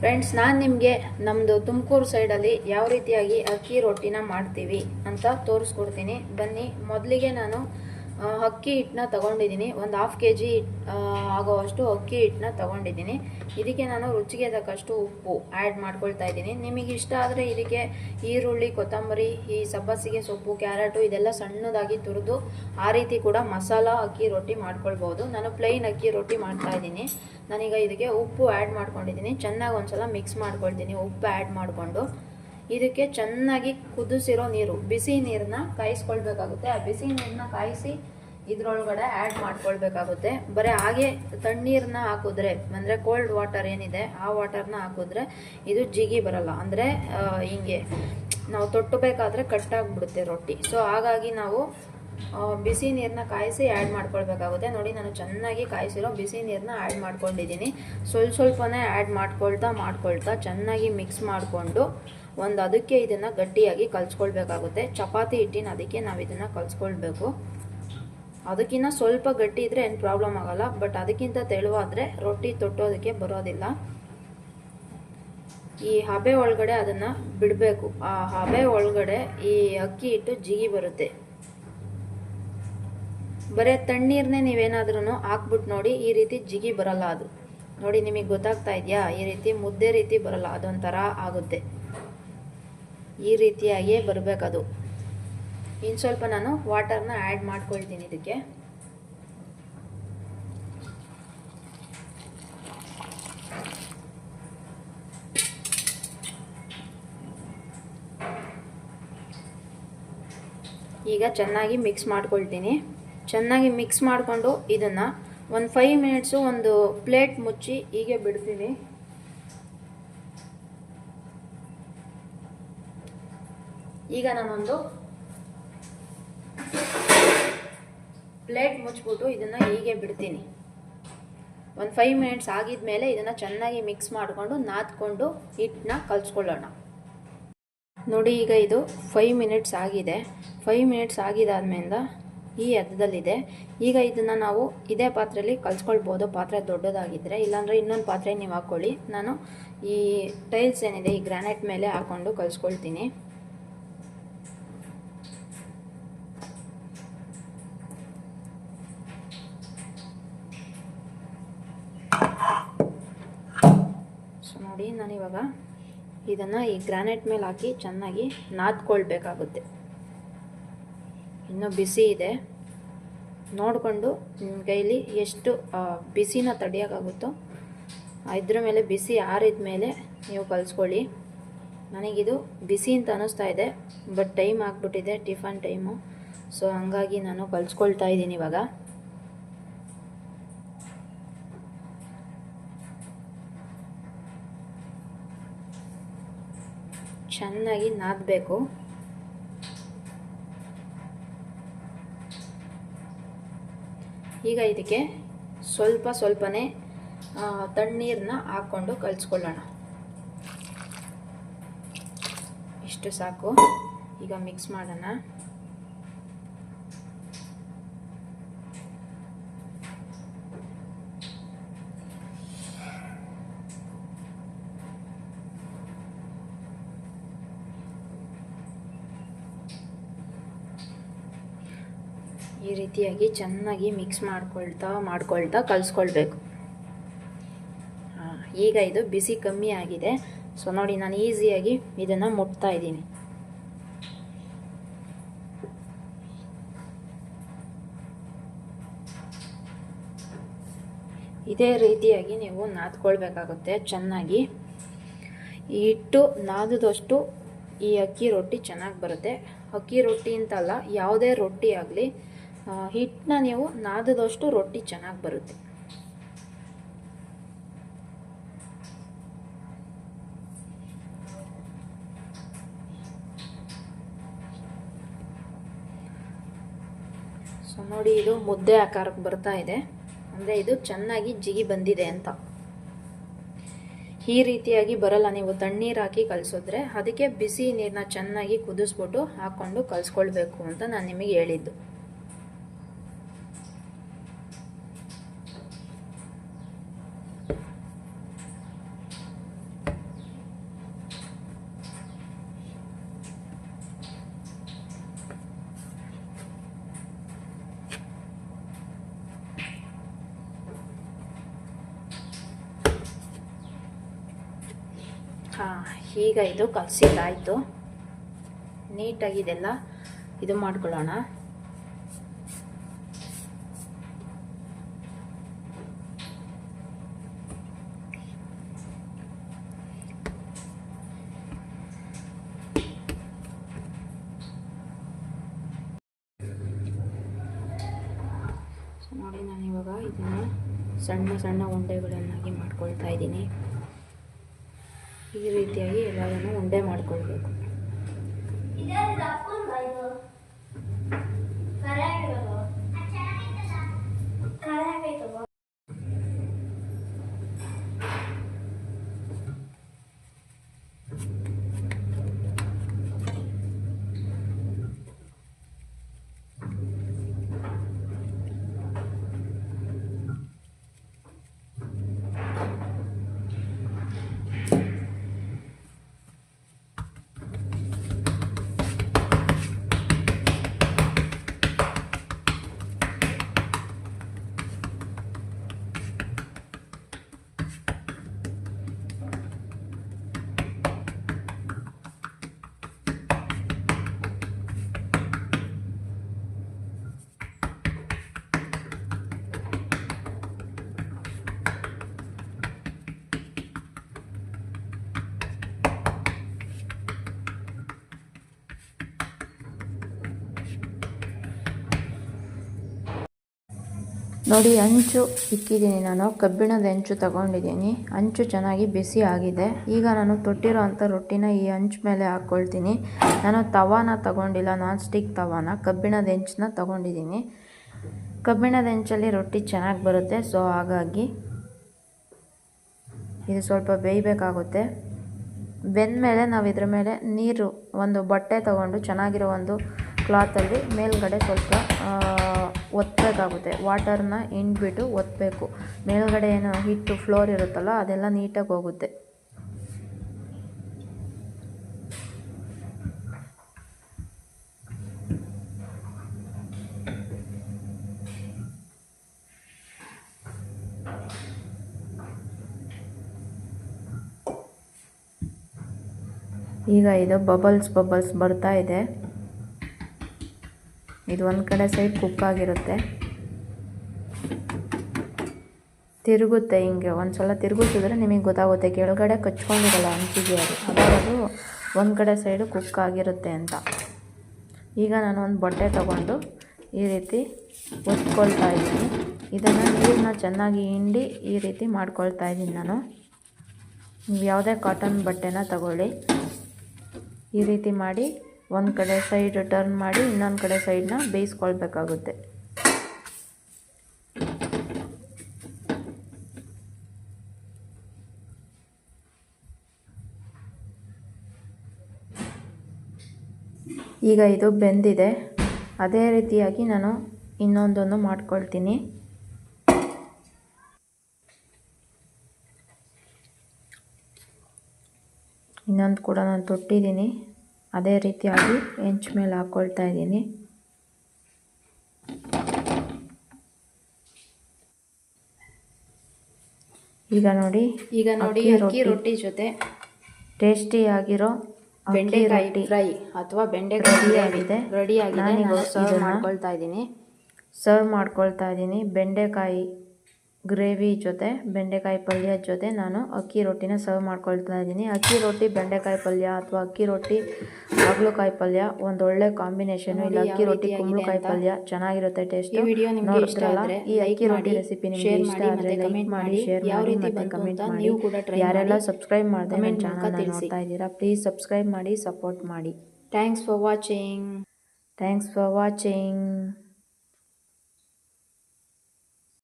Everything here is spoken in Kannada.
ಫ್ರೆಂಡ್ಸ್ ನಾನು ನಿಮಗೆ ನಮ್ಮದು ತುಮಕೂರು ಸೈಡಲ್ಲಿ ಯಾವ ರೀತಿಯಾಗಿ ಅಕ್ಕಿ ರೊಟ್ಟಿನ ಮಾಡ್ತೀವಿ ಅಂತ ತೋರಿಸ್ಕೊಡ್ತೀನಿ. ಬನ್ನಿ, ಮೊದಲಿಗೆ ನಾನು ಅಕ್ಕಿ ಹಿಟ್ಟನ್ನ ತಗೊಂಡಿದ್ದೀನಿ. ಒಂದು ಹಾಫ್ ಕೆ ಜಿ ಆಗೋವಷ್ಟು ಅಕ್ಕಿ ಹಿಟ್ಟನ್ನ ತಗೊಂಡಿದ್ದೀನಿ. ಇದಕ್ಕೆ ನಾನು ರುಚಿಗೆ ತಕ್ಕಷ್ಟು ಉಪ್ಪು ಆ್ಯಡ್ ಮಾಡ್ಕೊಳ್ತಾ ಇದ್ದೀನಿ. ನಿಮಗೆ ಇಷ್ಟ ಆದರೆ ಇದಕ್ಕೆ ಈರುಳ್ಳಿ, ಕೊತ್ತಂಬರಿ, ಈ ಸಬ್ಬಸಿಗೆ ಸೊಪ್ಪು, ಕ್ಯಾರೆಟು ಇದೆಲ್ಲ ಸಣ್ಣದಾಗಿ ತುರಿದು ಆ ರೀತಿ ಕೂಡ ಮಸಾಲ ಅಕ್ಕಿ ರೊಟ್ಟಿ ಮಾಡ್ಕೊಳ್ಬೋದು. ನಾನು ಪ್ಲೈನ್ ಅಕ್ಕಿ ರೊಟ್ಟಿ ಮಾಡ್ತಾ ಇದ್ದೀನಿ. ನಾನೀಗ ಇದಕ್ಕೆ ಉಪ್ಪು ಆ್ಯಡ್ ಮಾಡ್ಕೊಂಡಿದ್ದೀನಿ. ಚೆನ್ನಾಗಿ ಒಂದ್ಸಲ ಮಿಕ್ಸ್ ಮಾಡ್ಕೊಳ್ತೀನಿ. ಉಪ್ಪು ಆ್ಯಡ್ ಮಾಡಿಕೊಂಡು. ಇದಕ್ಕೆ ಚೆನ್ನಾಗಿ ಕುದಿಸಿರೋ ನೀರು, ಬಿಸಿ ನೀರನ್ನ ಕಾಯಿಸ್ಕೊಳ್ಬೇಕಾಗುತ್ತೆ. ಆ ಬಿಸಿ ನೀರನ್ನ ಕಾಯಿಸಿ ಇದರೊಳಗಡೆ ಆ್ಯಡ್ ಮಾಡ್ಕೊಳ್ಬೇಕಾಗುತ್ತೆ. ಬರೀ ಹಾಗೆ ತಣ್ಣೀರನ್ನ ಹಾಕಿದ್ರೆ, ಅಂದರೆ ಕೋಲ್ಡ್ ವಾಟರ್ ಏನಿದೆ, ಆ ವಾಟರ್ನ ಹಾಕಿದ್ರೆ ಇದು ಜಿಗಿ ಬರಲ್ಲ. ಅಂದರೆ ಹಿಂಗೆ, ನಾವು ತೊಟ್ಟಬೇಕಾದ್ರೆ ಕಟ್ಟಾಗಿಬಿಡುತ್ತೆ ರೊಟ್ಟಿ. ಸೊ ಹಾಗಾಗಿ ನಾವು ಬಿಸಿ ನೀರನ್ನ ಕಾಯಿಸಿ ಆ್ಯಡ್ ಮಾಡ್ಕೊಳ್ಬೇಕಾಗುತ್ತೆ. ನೋಡಿ, ನಾನು ಚೆನ್ನಾಗಿ ಕಾಯಿಸಿರೋ ಬಿಸಿ ನೀರನ್ನ ಆ್ಯಡ್ ಮಾಡ್ಕೊಂಡಿದ್ದೀನಿ. ಸ್ವಲ್ಪ ಸ್ವಲ್ಪನೇ ಆ್ಯಡ್ ಮಾಡ್ಕೊಳ್ತಾ ಮಾಡ್ಕೊಳ್ತಾ ಚೆನ್ನಾಗಿ ಮಿಕ್ಸ್ ಮಾಡಿಕೊಂಡು ಒಂದು ಅದಕ್ಕೆ ಇದನ್ನು ಗಟ್ಟಿಯಾಗಿ ಕಲ್ಸ್ಕೊಳ್ಬೇಕಾಗುತ್ತೆ. ಚಪಾತಿ ಹಿಟ್ಟಿನ ಅದಕ್ಕೆ ನಾವು ಇದನ್ನು ಕಲಿಸ್ಕೊಳ್ಬೇಕು. ಅದಕ್ಕಿಂತ ಸ್ವಲ್ಪ ಗಟ್ಟಿ ಇದ್ದರೆ ಏನು ಪ್ರಾಬ್ಲಮ್ ಆಗಲ್ಲ. ಬಟ್ ಅದಕ್ಕಿಂತ ತೆಳುವಾದರೆ ರೊಟ್ಟಿ ತೊಟ್ಟೋದಕ್ಕೆ ಬರೋದಿಲ್ಲ. ಈ ಹಬೆ ಒಳಗಡೆ ಅದನ್ನು ಬಿಡಬೇಕು. ಆ ಹಬೆ ಒಳಗಡೆ ಈ ಅಕ್ಕಿ ಹಿಟ್ಟು ಜಿಗಿ ಬರುತ್ತೆ. ಬರೀ ತಣ್ಣೀರನ್ನೇ ನೀವೇನಾದ್ರೂ ಹಾಕ್ಬಿಟ್ಟು ನೋಡಿ ಈ ರೀತಿ ಜಿಗಿ ಬರಲ್ಲ ಅದು. ನೋಡಿ ನಿಮಗೆ ಗೊತ್ತಾಗ್ತಾ ಇದೆಯಾ? ಈ ರೀತಿ ಮುದ್ದೆ ರೀತಿ ಬರಲ್ಲ, ಅದೊಂಥರ ಆಗುತ್ತೆ. ಈ ರೀತಿಯಾಗಿಯೇ ಬರಬೇಕದು. ಇನ್ನು ಸ್ವಲ್ಪ ನಾನು ವಾಟರ್ನ ಆ್ಯಡ್ ಮಾಡ್ಕೊಳ್ತೀನಿ ಇದಕ್ಕೆ ಈಗ ಚೆನ್ನಾಗಿ ಮಿಕ್ಸ್ ಮಾಡ್ಕೊಳ್ತೀನಿ. ಚೆನ್ನಾಗಿ ಮಿಕ್ಸ್ ಮಾಡಿಕೊಂಡು ಇದನ್ನು ಒಂದು ಫೈವ್ ಮಿನಿಟ್ಸು ಒಂದು ಪ್ಲೇಟ್ ಮುಚ್ಚಿ ಹೀಗೆ ಬಿಡ್ತೀನಿ. ಈಗ ನಾನೊಂದು ಪ್ಲೇಟ್ ಮುಚ್ಚಿಬಿಟ್ಟು ಇದನ್ನು ಹೀಗೆ ಬಿಡ್ತೀನಿ. ಒಂದು ಫೈವ್ ಮಿನಿಟ್ಸ್ ಆಗಿದ ಇದನ್ನು ಚೆನ್ನಾಗಿ ಮಿಕ್ಸ್ ಮಾಡಿಕೊಂಡು ನಾದ್ಕೊಂಡು ಹಿಟ್ಟನ್ನ ಕಲಿಸ್ಕೊಳ್ಳೋಣ. ನೋಡಿ ಈಗ ಇದು ಫೈವ್ ಮಿನಿಟ್ಸ್ ಆಗಿದೆ. ಫೈವ್ ಮಿನಿಟ್ಸ್ ಆಗಿದಾದ್ಮೇಲಿಂದ ಈ ಎದ್ದದಲ್ಲಿದೆ ಈಗ ಇದನ್ನು ನಾವು ಇದೇ ಪಾತ್ರೆಯಲ್ಲಿ ಕಲ್ಸ್ಕೊಳ್ಬೋದು. ಪಾತ್ರೆ ದೊಡ್ಡದಾಗಿದ್ದರೆ ಇಲ್ಲಾಂದರೆ ಇನ್ನೊಂದು ಪಾತ್ರೆ ನೀವು ಹಾಕ್ಕೊಳ್ಳಿ ನಾನು ಈ ಟೈಲ್ಸ್ ಏನಿದೆ, ಈ ಗ್ರಾನೈಟ್ ಮೇಲೆ ಹಾಕ್ಕೊಂಡು ಕಲಿಸ್ಕೊಳ್ತೀನಿ. ಸೊ ನೋಡಿ ನಾನಿವಾಗ ಇದನ್ನು ಈ ಗ್ರಾನೈಟ್ ಮೇಲೆ ಹಾಕಿ ಚೆನ್ನಾಗಿ ನಾದ್ಕೊಳ್ಬೇಕಾಗುತ್ತೆ. ಇನ್ನೂ ಬಿಸಿ ಇದೆ. ನೋಡಿಕೊಂಡು ನಿಮ್ಮ ಕೈಲಿ ಎಷ್ಟು ಬಿಸಿನ ತಡೆಯೋಕ್ಕಾಗುತ್ತೋ ಇದ್ರ ಮೇಲೆ ಬಿಸಿ ಆರಿದ ಮೇಲೆ ನೀವು ಕಲಿಸ್ಕೊಳ್ಳಿ. ನನಗಿದು ಬಿಸಿ ಅಂತ ಅನ್ನಿಸ್ತಾ ಇದೆ ಬಟ್ ಟೈಮ್ ಆಗಿಬಿಟ್ಟಿದೆ, ಟಿಫನ್ ಟೈಮು ಸೊ ಹಂಗಾಗಿ ನಾನು ಕಲಿಸ್ಕೊಳ್ತಾ ಇದ್ದೀನಿ ಇವಾಗ. ಚೆನ್ನಾಗಿ ನಾದಬೇಕು. ಈಗ ಇದಕ್ಕೆ ಸ್ವಲ್ಪ ಸ್ವಲ್ಪನೇ ತಣ್ಣೀರನ್ನ ಹಾಕ್ಕೊಂಡು ಕಲಿಸ್ಕೊಳ್ಳೋಣ. ಇಷ್ಟು ಸಾಕು. ಈಗ ಮಿಕ್ಸ್ ಮಾಡೋಣ. ಈ ರೀತಿಯಾಗಿ ಚೆನ್ನಾಗಿ ಮಿಕ್ಸ್ ಮಾಡ್ಕೊಳ್ತಾ ಮಾಡ್ಕೊಳ್ತಾ ಕಲಿಸ್ಕೊಳ್ಬೇಕು. ಈಗ ಇದು ಬಿಸಿ ಕಮ್ಮಿ ಆಗಿದೆ. ಸೊ ನೋಡಿ, ನಾನು ಈಸಿಯಾಗಿ ಇದನ್ನು ಮುಟ್ತಾ ಇದ್ದೀನಿ. ಇದೇ ರೀತಿಯಾಗಿ ನೀವು ನಾದ್ಕೊಳ್ಬೇಕಾಗುತ್ತೆ ಚೆನ್ನಾಗಿ. ಹಿಟ್ಟು ನಾದದಷ್ಟು ಈ ಅಕ್ಕಿ ರೊಟ್ಟಿ ಚೆನ್ನಾಗಿ ಬರುತ್ತೆ. ಅಕ್ಕಿ ರೊಟ್ಟಿ ಅಂತಲ್ಲ, ಯಾವುದೇ ರೊಟ್ಟಿ ಆಗಲಿ ಹಿಟ್ಟನ್ನ ನೀವು ನಾದದಷ್ಟು ರೊಟ್ಟಿ ಚೆನ್ನಾಗಿ ಬರುತ್ತೆ. ಸೊ, ನೋಡಿ, ಇದು ಮುದ್ದೆ ಆಕಾರಕ್ಕೆ ಬರ್ತಾ ಇದೆ. ಅಂದರೆ ಇದು ಚೆನ್ನಾಗಿ ಜಿಗಿ ಬಂದಿದೆ ಅಂತ. ಈ ರೀತಿಯಾಗಿ ಬರಲ್ಲ. ನೀವು ತಣ್ಣೀರು ಹಾಕಿ ಕಲಿಸಿದ್ರೆ ಅದಕ್ಕೆ ಬಿಸಿ ನೀರನ್ನ ಚೆನ್ನಾಗಿ ಕುದಿಸ್ಬಿಟ್ಟು ಹಾಕ್ಕೊಂಡು ಕಲಿಸ್ಕೊಳ್ಬೇಕು ಅಂತ ನಾನು ನಿಮಗೆ ಹೇಳಿದ್ದು. ಹಾಂ, ಈಗ ಇದು ಕಲಸಿದ್ದಾಯಿತು. ನೀಟಾಗಿ ಇದೆಲ್ಲ ಇದು ಮಾಡ್ಕೊಳ್ಳೋಣ. ನೋಡಿ ನಾನು ಇವಾಗ ಇದನ್ನು ಸಣ್ಣ ಸಣ್ಣ ಉಂಡೆಗಳನ್ನಾಗಿ ಮಾಡ್ಕೊಳ್ತಾ ಇದ್ದೀನಿ. ಈ ರೀತಿಯಾಗಿ ಎಲ್ಲದನ್ನು ಉಂಡೆ ಮಾಡ್ಕೊಳ್ಬೇಕು. ನೋಡಿ, ಅಂಚು ಇಕ್ಕಿದ್ದೀನಿ ನಾನು. ಕಬ್ಬಿಣದ ಹೆಂಚು ತಗೊಂಡಿದ್ದೀನಿ. ಅಂಚು ಚೆನ್ನಾಗಿ ಬಿಸಿ ಆಗಿದೆ. ಈಗ ನಾನು ತೊಟ್ಟಿರೋ ಅಂಥ ರೊಟ್ಟಿನ ಈ ಹಂಚು ಮೇಲೆ ಹಾಕ್ಕೊಳ್ತೀನಿ ನಾನು ತವಾನ ತಗೊಂಡಿಲ್ಲ ನಾನ್ ಸ್ಟಿಕ್ ತವಾನ. ಕಬ್ಬಿಣದ ಹೆಂಚನ್ನ ತಗೊಂಡಿದ್ದೀನಿ. ಕಬ್ಬಿಣದ ಹೆಂಚಲ್ಲಿ ರೊಟ್ಟಿ ಚೆನ್ನಾಗಿ ಬರುತ್ತೆ. ಸೊ, ಹಾಗಾಗಿ ಇದು ಸ್ವಲ್ಪ ಬೇಯಬೇಕಾಗುತ್ತೆ. ಬೆಂದಮೇಲೆ ನಾವು ಇದ್ರ ಮೇಲೆ ನೀರು, ಒಂದು ಬಟ್ಟೆ ತಗೊಂಡು ಚೆನ್ನಾಗಿರೋ ಒಂದು ಕ್ಲಾತಲ್ಲಿ ಮೇಲ್ಗಡೆ ಸ್ವಲ್ಪ ಒತ್ತಬೇಕಾಗುತ್ತೆ ವಾಟರ್ನ ಹಿಂಡ್ಬಿಟ್ಟು ಒತ್ತಬೇಕು ಮೇಲ್ಗಡೆ ಏನು ಹಿಟ್ಟು ಫ್ಲೋರ್ ಇರುತ್ತಲ್ಲ, ಅದೆಲ್ಲ ನೀಟಾಗಿ ಹೋಗುತ್ತೆ. ಈಗ ಇದು ಬಬಲ್ಸ್ ಬಬಲ್ಸ್ ಬರ್ತಾ ಇದೆ. ಇದು ಒಂದು ಕಡೆ ಸೈಡ್ ಕುಕ್ ಆಗಿರುತ್ತೆ. ತಿರುಗುತ್ತೆ ಹಿಂಗೆ. ಒಂದು ಸಲ ತಿರುಗಿಸಿದ್ರೆ ನಿಮಗೆ ಗೊತ್ತಾಗುತ್ತೆ. ಕೆಳಗಡೆ ಕಚ್ಕೊಂಡಿರಲ್ಲ ಅಂಚಿಗೆ ಅದು. ಅದು ಒಂದು ಕಡೆ ಸೈಡು ಕುಕ್ ಆಗಿರುತ್ತೆ ಅಂತ. ಈಗ ನಾನು ಒಂದು ಬಟ್ಟೆ ತಗೊಂಡು ಈ ರೀತಿ ಒತ್ಕೊಳ್ತಾ ಇದ್ದೀನಿ. ಇದನ್ನು ನೀರನ್ನ ಚೆನ್ನಾಗಿ ಹಿಂಡಿ ಈ ರೀತಿ ಮಾಡ್ಕೊಳ್ತಾ ಇದ್ದೀನಿ ನಾನು. ನೀವು ಯಾವುದೇ ಕಾಟನ್ ಬಟ್ಟೆನ ತಗೊಳ್ಳಿ. ಈ ರೀತಿ ಮಾಡಿ ಒಂದು ಕಡೆ ಸೈಡ್ ಟರ್ನ್ ಮಾಡಿ ಇನ್ನೊಂದು ಕಡೆ ಸೈಡನ್ನ ಬೇಯಿಸ್ಕೊಳ್ಬೇಕಾಗುತ್ತೆ. ಈಗ ಇದು ಬೆಂದಿದೆ. ಅದೇ ರೀತಿಯಾಗಿ ನಾನು ಇನ್ನೊಂದನ್ನು ಮಾಡ್ಕೊಳ್ತೀನಿ. ಇನ್ನೊಂದು ಕೂಡ ನಾನು ತೊಟ್ಟಿದ್ದೀನಿ. ಅದೇ ರೀತಿಯಾಗಿ ಹೆಂಚು ಮೇಲೆ ಹಾಕ್ಕೊಳ್ತಾ ಇದ್ದೀನಿ. ಈಗ ನೋಡಿ ಈಗ ನೋಡಿ ಅಕ್ಕಿ ರೊಟ್ಟಿ. ಜೊತೆ ಟೇಸ್ಟಿಯಾಗಿರೋ ಬೆಂಡೆಕಾಯಿ ಫ್ರೈ ಅಥವಾ ಬೆಂಡೆಕಾಯಿ ಆಗಿದೆ. ರೆಡಿ ಆಗಿದೆ. ನಾನು ಸರ್ವ್ ಮಾಡ್ಕೊಳ್ತಾ ಇದ್ದೀನಿ. ಸರ್ವ್ ಮಾಡ್ಕೊಳ್ತಾ ಇದ್ದೀನಿ. ಬೆಂಡೆಕಾಯಿ ಗ್ರೇವಿ ಜೊತೆ ಬೆಂಡೆಕಾಯಿ ಪಲ್ಯ ಜೊತೆ ನಾನು ಅಕ್ಕಿ ರೊಟ್ಟಿನ ಸರ್ವ್ ಮಾಡ್ಕೊಳ್ತಾ ಇದ್ದೀನಿ. ಅಕ್ಕಿ ರೊಟ್ಟಿ ಬೆಂಡೆಕಾಯಿ ಪಲ್ಯ ಅಥವಾ ಅಕ್ಕಿ ರೊಟ್ಟಿ ಹಾಗಲಕಾಯಿ ಪಲ್ಯ ಒಂದು ಒಳ್ಳೆ ಕಾಂಬಿನೇಷನ್ ಇಲ್ಲ ಅಕ್ಕಿ ರೊಟ್ಟಿ ಕುಂಬಳಕಾಯಿ ಪಲ್ಯ ಚೆನ್ನಾಗಿರುತ್ತೆ ಟೇಸ್ಟ್ ಈ ವಿಡಿಯೋ ನಿಮಗೆ ಇಷ್ಟ ಆದರೆ ಈ ಅಕ್ಕಿ ರೊಟ್ಟಿ ರೆಸಿಪಿ ನಿಮಗೆ ಇಷ್ಟ ಆದರೆ ಲೈಕ್ ಮಾಡಿ. ಶೇರ್ ಯಾವ ಮಾಡಿ ರೀತಿ ಮತ್ತೆ ಕಮೆಂಟ್ ಮಾಡಿ. ನೀವು ಕೂಡ try ಯಾರೆಲ್ಲ. ಸಬ್ಸ್ಕ್ರೈಬ್ ಮಾಡಿದೆ ನನ್ನ ಮೂಲಕ ಚಾನಲ್ನ ನೋಡ್ತಾ ಇದ್ದೀರಾ ಪ್ಲೀಸ್ ಸಬ್ಸ್ಕ್ರೈಬ್ ಮಾಡಿ ಸಪೋರ್ಟ್ ಮಾಡಿ. Thanks for watching thanks for watching